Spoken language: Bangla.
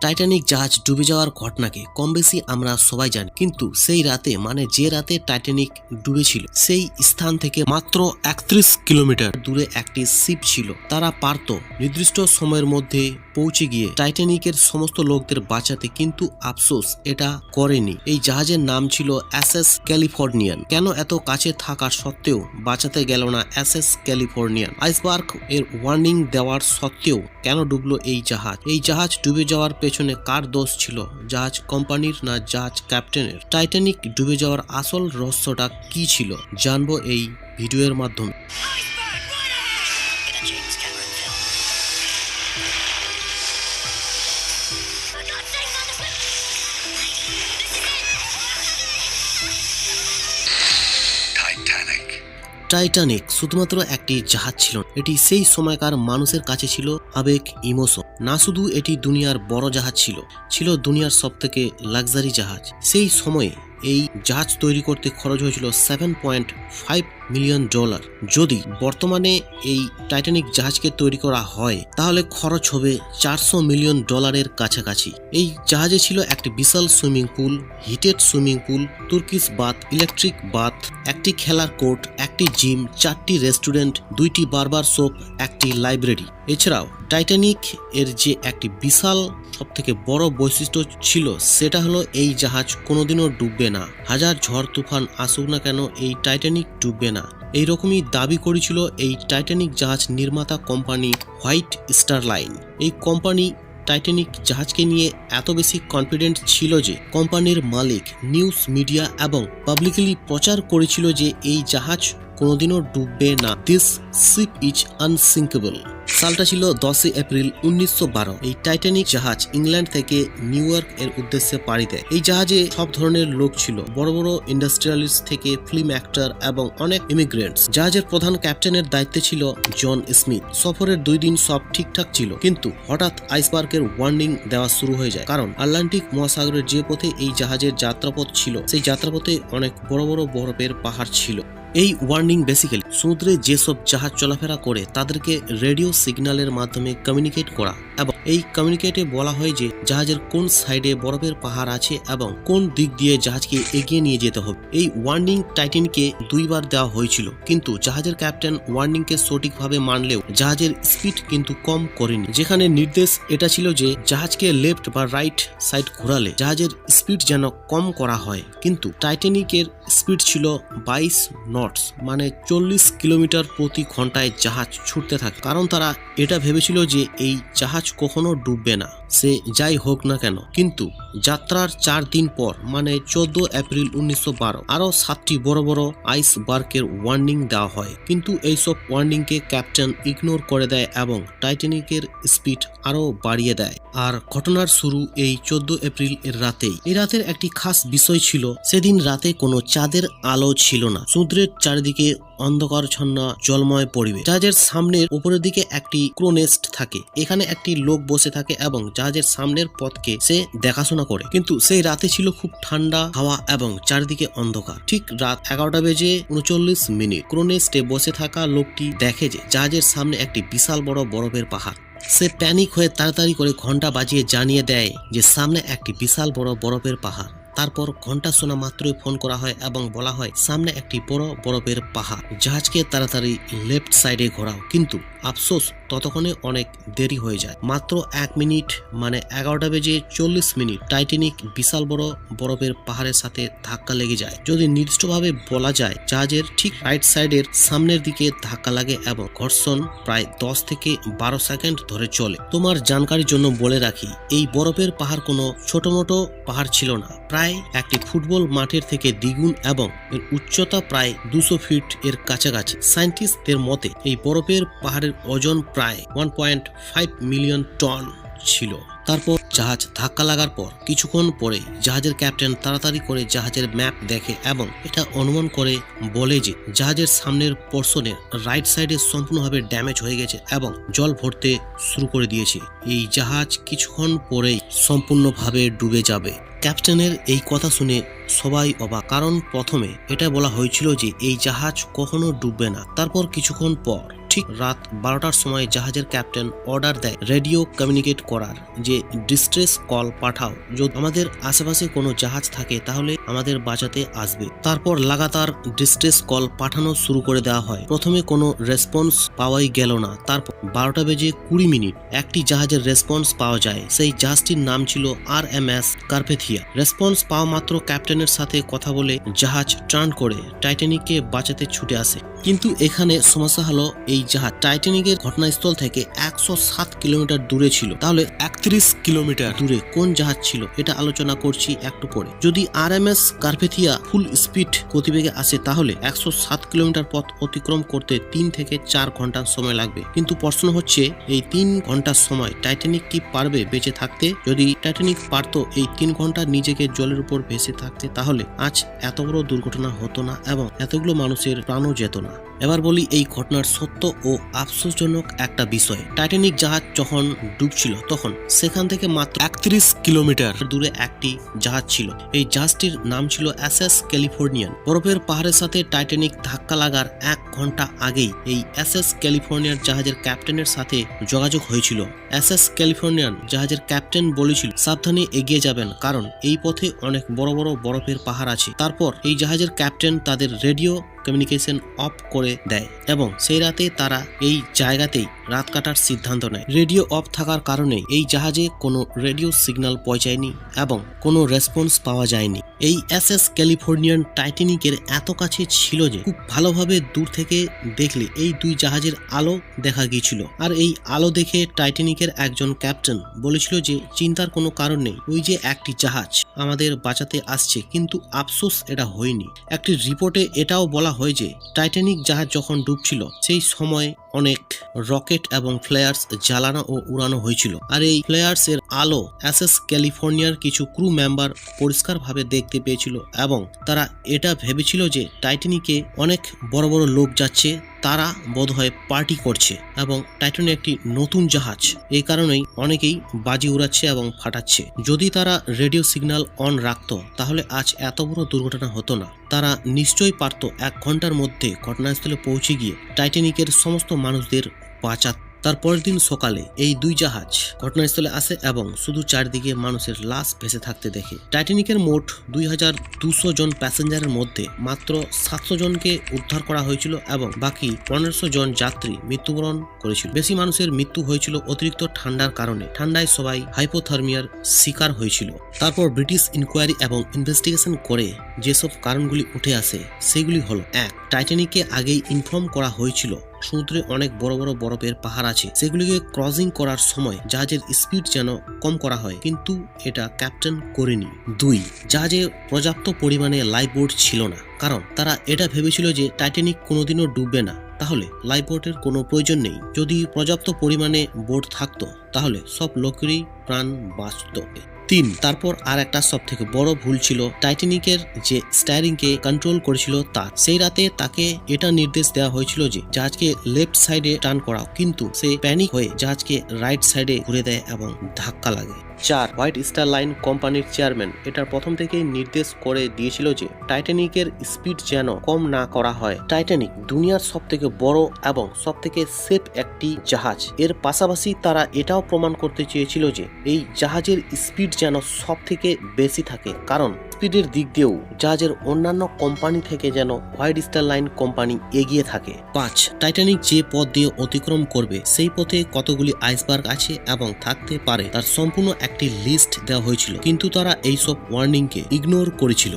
টাইটানিক জাহাজ ডুবে যাওয়ার ঘটনাকে কম বেশি আমরা সবাই জানি। কিন্তু সেই রাতে মানে যে রাতে টাইটানিক ডুবেছিল, সেই স্থান থেকে মাত্র একত্রিশ কিলোমিটার দূরে একটি শিপ ছিল। তারা পারত নির্দিষ্ট সময়ের মধ্যে পৌঁছে গিয়ে টাইটানিকের সমস্ত লোকদের বাঁচাতে কিন্তু আফসোস এটা করেনি। এই জাহাজের নাম ছিল অ্যাসেস ক্যালিফোর্নিয়ান। কেন এত কাছে থাকা সত্ত্বেও বাঁচাতে গেল না অ্যাসেস ক্যালিফোর্নিয়ান? আইসবার্গ এর ওয়ার্নিং দেওয়ার সত্ত্বেও কেন ডুবলো এই জাহাজ? এই জাহাজ ডুবে যাওয়ার পেছনে কার দোষ ছিল? জাহাজ কোম্পানির না জাহাজ ক্যাপ্টেনের? টাইটানিক ডুবে যাওয়ার আসল রহস্যটা কি ছিল? জানব এই ভিডিওর মাধ্যমে। টাইটানিক শুধুমাত্র একটি জাহাজ ছিল। এটি সেই সময়কার মানুষের কাছে ছিল আবেগ ইমোশন না শুধু এটি দুনিয়ার বড় জাহাজ ছিল ছিল দুনিয়ার সব থেকে লাক্সারি জাহাজ। সেই সময়ে এই জাহাজ তৈরি করতে খরচ হয়েছিল seven point five million dollar. যদি বর্তমানে এই টাইটানিক জাহাজকে তৈরি করা হয়, তাহলে খরচ হবে চারশো মিলিয়ন ডলারের কাছাকাছি। এই জাহাজে ছিল একটি বিশাল swimming pool, heated swimming pool, Turkish bath electric bath একটি খেলার কোর্ট, একটি জিম, চারটি রেস্টুরেন্ট, দুইটি বারবার শপ একটি লাইব্রেরি। এছাড়াও, টাইটানিক এর যে একটি বিশাল সব থেকে বড় বৈশিষ্ট্য ছিল, সেটা হলো এই জাহাজ কোনোদিনও ডুববে না। হাজার ঝড়, তুফান আসুক না কেন, এই টাইটানিক ডুববে না। এইরকমই দাবি করেছিল এই টাইটানিক জাহাজ নির্মাতা কোম্পানি হোয়াইট স্টার লাইন এই কোম্পানি টাইটানিক জাহাজকে নিয়ে এত বেশি কনফিডেন্ট ছিল যে কোম্পানির মালিক নিউজ মিডিয়া এবং পাবলিকলি প্রচার করেছিল যে এই জাহাজ কোনোদিনও ডুববে না। দিস শিপ ইজ আনসিঙ্কেবল সালটা ছিল দশই এপ্রিল উনিশশো বারো। এই টাইটানিক জাহাজ ইংল্যান্ড থেকে নিউ ইয়র্ক এর উদ্দেশ্যে পাড়ি দেয়। এই জাহাজে সব ধরনের লোক ছিল। বড় বড় ইন্ডাস্ট্রিয়ালিস্ট থেকে ফিল্ম অ্যাক্টর এবং অনেক ইমিগ্রেন্টস। জাহাজের প্রধান ক্যাপ্টেনের দায়িত্বে ছিল জন স্মিথ। সফরের দুই দিন সব ঠিকঠাক ছিল। কিন্তু হঠাৎ আইসবার্গের ওয়ার্নিং দেওয়া শুরু হয়ে যায়। কারণ আটলান্টিক মহাসাগরের যে পথে এই জাহাজের যাত্রাপথ ছিল, সেই যাত্রাপথে অনেক বড় বড় বরফের পাহাড় ছিল। এই ওয়ার্নিং বেসিক্যালি সমুদ্রে যেসব জাহাজ চলাফেরা করে, তাদেরকে রেডিও সিগন্যালের মাধ্যমে কমিউনিকেট করা এবং এই কমিউনিকেটে বলা হয় যে জাহাজের কোন সাইডে বরফের পাহাড় আছে এবং কোন দিক দিয়ে জাহাজকে এগিয়ে নিয়ে যেতে হবে। এই ওয়ার্নিং টাইটেনকে দুইবার দেওয়া হয়েছিল, কিন্তু জাহাজের ক্যাপ্টেন ওয়ার্নিংকে সঠিকভাবে মানলেও জাহাজের স্পিড কিন্তু কম করেনি। যেখানে নির্দেশ এটা ছিল যে জাহাজকে লেফট বা রাইট সাইড ঘোরালে জাহাজের স্পিড যেন কম করা হয়, কিন্তু টাইটানিকের স্পিড ছিল বাইশ নটস মানে চল্লিশ কিলোমিটার প্রতি ঘন্টায় জাহাজ ছুটতে থাকে। কারণ তারা এটা ভেবেছিল যে এই জাহাজ কখনো ডুববে না। সে যাই হোক না কেন, কিন্তু যাত্রার চার দিন পর মানে চোদ্দ এপ্রিল উনিশশো বারো, আরও সাতটি বড় বড় আইস বার্কের ওয়ার্নিং দেওয়া হয়। কিন্তু এইসব ওয়ার্নিংকে ক্যাপ্টেন ইগনোর করে দেয় এবং টাইটানিকের স্পিড আরও বাড়িয়ে দেয়। আর ঘটনার শুরু এই চোদ্দ এপ্রিল এর রাতেই। এই রাতের একটি খাস বিষয় ছিল, সেদিন রাতে কোনো চাঁদের আলো ছিল না। সমুদ্রের চারিদিকে অন্ধকারছন্ন জলময় পরিবেশ। জাহাজের সামনের উপরের দিকে একটি ক্রোনেস্ট থাকে। এখানে একটি লোক বসে থাকে এবং জাহাজের সামনের পথকে সে দেখাশোনা করে। কিন্তু সেই রাতে ছিল খুব ঠান্ডা হাওয়া এবং চারিদিকে অন্ধকার। ঠিক রাত এগারোটা বেজে উনচল্লিশ মিনিট ক্রোনেস্টে বসে থাকা লোকটি দেখে যে জাহাজের সামনে একটি বিশাল বড় বরফের পাহাড়। সে প্যানিক হয়ে তাড়াতাড়ি করে ঘণ্টা বাজিয়ে জানিয়ে দেয় যে সামনে একটি বিশাল বড় বরফের পাহাড়। তারপর ঘণ্টা শোনা মাত্রই ফোন করা হয় এবং বলা হয়, সামনে একটি বড় বরফের পাহাড়। জাহাজকে তাড়াতাড়ি লেফট সাইডে ঘোরাও। কিন্তু আফসোস, ততক্ষণে অনেক দেরি হয়ে যায়। মাত্র এক মিনিট মানে এগারোটা বেজে চল্লিশ মিনিট, টাইটানিক বিশাল বড় বরফের পাহাড়ের সাথে ধাক্কা লেগে যায়। যদি নির্দিষ্টভাবে বলা যায়, জাহাজের ঠিক রাইট সাইডের সামনের দিকে ধাক্কা লাগে এবং ঘর্ষণ প্রায় দশ থেকে বারো সেকেন্ড ধরে চলে। তোমার জানকারির জন্য বলে রাখি, এই বরফের পাহাড় কোনো ছোট মোটো পাহাড় ছিল না। প্রায় একটি ফুটবল মাঠের থেকে দ্বিগুণ এবং এর উচ্চতা প্রায় দুশো ফিট এর কাছাকাছি। সায়েন্টিস্টদের মতে, এই বরফের পাহাড়ের ওজন প্রায় one point five million ton ছিল। তারপর জাহাজ ধাক্কা লাগার পর কিছুক্ষণ পরে জাহাজের ক্যাপ্টেন তাড়াতাড়ি করে জাহাজের ম্যাপ দেখে এবং এটা অনুমান করে বলে যে জাহাজের সামনের পোর্শনের রাইট সাইডে সম্পূর্ণভাবে ড্যামেজ হয়ে গেছে এবং জল ভরতে শুরু করে দিয়েছে। এই জাহাজ কিছুক্ষণ পরেই সম্পূর্ণভাবে ডুবে যাবে। ক্যাপ্টেনের এই কথা শুনে সবাই অবাক, কারণ প্রথমে এটা বলা হয়েছিল যে এই জাহাজ কখনো ডুববে না। তারপর কিছুক্ষণ পর ঠিক রাত বারোটার সময় জাহাজের ক্যাপ্টেন অর্ডার দেয় রেডিও কমিউনিকেট করার যে ডিস্ট্রেস কল পাঠাও। যদি আমাদের আশেপাশে কোনো জাহাজ থাকে, তাহলে আমাদের বাঁচাতে আসবে। তারপর লাগাতার ডিস্ট্রেস কল পাঠানো শুরু করে দেওয়া হয়। প্রথমে কোনো রেসপন্স পাওয়াই গেল না। তারপর বারোটা বেজে কুড়ি মিনিট একটি জাহাজের রেসপন্স পাওয়া যায়। সেই জাহাজটির নাম ছিল R M S Carpathia. Response পাওয়া মাত্র ক্যাপ্টেনের সাথে কথা বলে জাহাজ টার্ন করে টাইটানিককে বাঁচাতে ছুটে আসে। কিন্তু এখানে সমস্যা হলো এই জাহাজ টাইটানিকের ঘটনাস্থল থেকে একশো সাত কিলোমিটার দূরে ছিল। তাহলে একত্রিশ কিলোমিটার দূরে কোন জাহাজ ছিল এটা আলোচনা করছি একটু পরে। যদি R M S Carpathia full speed গতিবেগে আসে তাহলে একশো সাত কিলোমিটার পথ অতিক্রম করতে তিন থেকে চার ঘণ্টা সময় লাগবে। কিন্তু প্রশ্ন হচ্ছে, এই তিন ঘণ্টার সময় টাইটানিক কি পারবে বেঁচে থাকতে? যদি টাইটানিক পারতো এই তিন ঘণ্টা নিজেকে জলের উপর ভেসে থাকতে, তাহলে আজ এত বড় দুর্ঘটনা হতো না এবং এতগুলো মানুষের প্রাণও যেত না। এবার বলি এই ঘটনার সত্য ও আফসোসজনক একটা বিষয়। টাইটানিক জাহাজ যখন ডুবছিল, তখন সেখান থেকে মাত্র একত্রিশ কিলোমিটার দূরে একটি জাহাজ ছিল। এই জাহাজটির নাম ছিল এস এস ক্যালিফোর্নিয়ান। বরফের পাহাড়ের সাথে টাইটানিক ধাক্কা লাগার এক ঘণ্টা আগেই এই এস এস ক্যালিফোর্নিয়ার জাহাজের ক্যাপ্টেনের সাথে যোগাযোগ হয়েছিল। এস এস ক্যালিফোর্নিয়ান জাহাজের ক্যাপ্টেন বলেছিল, সাবধানে এগিয়ে যাবেন, কারণ এই পথে অনেক বড় বড় বরফের পাহাড় আছে। তারপর এই জাহাজের ক্যাপ্টেন তাদের রেডিও কমিউনিকেশন অফ করে দেয় এবং সেই রাতে তারা এই জায়গাতেই রাত কাটার সিদ্ধান্ত নেয়। রেডিও অফ থাকার কারণে এই জাহাজে কোনো রেডিও সিগন্যাল পৌঁছায়নি এবং কোনো রেসপন্স পাওয়া যায়নি। এই এস এস ক্যালিফোর্নিয়ান টাইটানিকের এত কাছে ছিল যে খুব ভালোভাবে দূর থেকে দেখলে এই দুই জাহাজের আলো দেখা গিয়েছিল। আর এই আলো দেখে টাইটানিকের একজন ক্যাপ্টেন বলেছিল যে চিন্তার কোনো কারণ নেই, ওই যে একটি জাহাজ আমাদের বাঁচাতে আসছে, কিন্তু আফসোস এটা হয়নি। একটি রিপোর্টে এটাও বলা হয় যে টাইটানিক জাহাজ যখন ডুবছিল সেই সময় অনেক রকেট এবং ফ্লেয়ার্স জ্বালানো ও উড়ানো হয়েছিল। আর এই ফ্লেয়ার্স এর আলো এসএস ক্যালিফোর্নিয়ার কিছু ক্রু মেম্বার পরিষ্কারভাবে দেখতে পেয়েছিল এবং তারা এটা ভেবেছিল যে টাইটানিকে অনেক বড় বড় লোক যাচ্ছে, তারা বোধহয় পার্টি করছে এবং টাইটানিক একটি নতুন জাহাজ। এই কারণেই অনেকেই বাজি উড়াচ্ছে এবং ফাটাচ্ছে। যদি তারা রেডিও সিগন্যাল অন রাখতো, তাহলে আজ এত বড় দুর্ঘটনা হতো না। তারা নিশ্চয়ই পারত এক ঘণ্টার মধ্যে ঘটনাস্থলে পৌঁছে গিয়ে টাইটানিকের সমস্ত মানুষদের বাঁচাত তার পরের দিন সকালে এই দুই জাহাজ ঘটনাস্থলে আসে এবং শুধু চারদিকে মানুষের লাশ ভেসে থাকতে দেখে। টাইটানিকের মোট দুই হাজার দুশো জন প্যাসেঞ্জারের মধ্যে মাত্র সাতশো জনকে উদ্ধার করা হয়েছিল এবং বাকি পনেরোশো জন যাত্রী মৃত্যুবরণ করেছিল। বেশি মানুষের মৃত্যু হয়েছিল অতিরিক্ত ঠান্ডার কারণে। ঠান্ডায় সবাই হাইপোথার্মিয়ার শিকার হয়েছিল। তারপর ব্রিটিশ ইনকোয়ারি এবং ইনভেস্টিগেশন করে যেসব কারণগুলি উঠে আসে, সেগুলি হলো, এক, টাইটানিককে আগেই ইনফর্ম করা হয়েছিল সমুদ্রে অনেক বড় বড় বরফের পাহাড় আছে। সেগুলিকে ক্রসিং করার সময় জাহাজের স্পিড যেন কম করা হয়। কিন্তু এটা ক্যাপ্টেন করেনি। দুই, জাহাজে পর্যাপ্ত পরিমাণে লাইফ বোট ছিল না। কারণ তারা এটা ভেবেছিল যে টাইটানিক কোনোদিনও ডুববে না। তাহলে লাইফ বোটের কোনো প্রয়োজন নেই। যদি পর্যাপ্ত পরিমাণে বোট থাকতো, তাহলে সব লোকেরই প্রাণ বাঁচত। তিন। তারপর আর একটা সব থেকে বড় ভুল ছিল টাইটানিকের যে স্টায়ারিংকে কন্ট্রোল করেছিল তার সেই রাতে তাকে এটা নির্দেশ দেওয়া হয়েছিল যে জাহাজকে লেফট সাইডে টার্ন করাও। কিন্তু সে প্যানিক হয়ে জাহাজকে রাইট সাইডে ঘুরে দেয় এবং ধাক্কা লাগে। চার হোয়াইট স্টার লাইন কোম্পানির চেয়ারম্যান। এটার প্রথম থেকেই নির্দেশ করে দিয়েছিল যে, টাইটানিকের স্পিড যেন কম না করা হয়। টাইটানিক দুনিয়ার সব থেকে বড় এবং সব থেকে সেফ একটি জাহাজ। এর পাশাপাশি তারা এটাও প্রমাণ করতে চেয়েছিল যে, এই জাহাজের স্পিড যেন সব থেকে বেশি থাকে। কারণ, স্পিডের দিক দিয়েও জাহাজের অন্যান্য কোম্পানি থেকে যেন হোয়াইট স্টার লাইন কোম্পানি এগিয়ে থাকে। পাঁচ, টাইটানিক যে পথ দিয়ে অতিক্রম করবে, সেই পথে কতগুলি আইসবার্গ আছে এবং থাকতে পারে, তার সম্পূর্ণ একটি লিস্ট দেওয়া হয়েছিল। কিন্তু তারা এইসব ওয়ার্নিংকে ইগনোর করেছিল।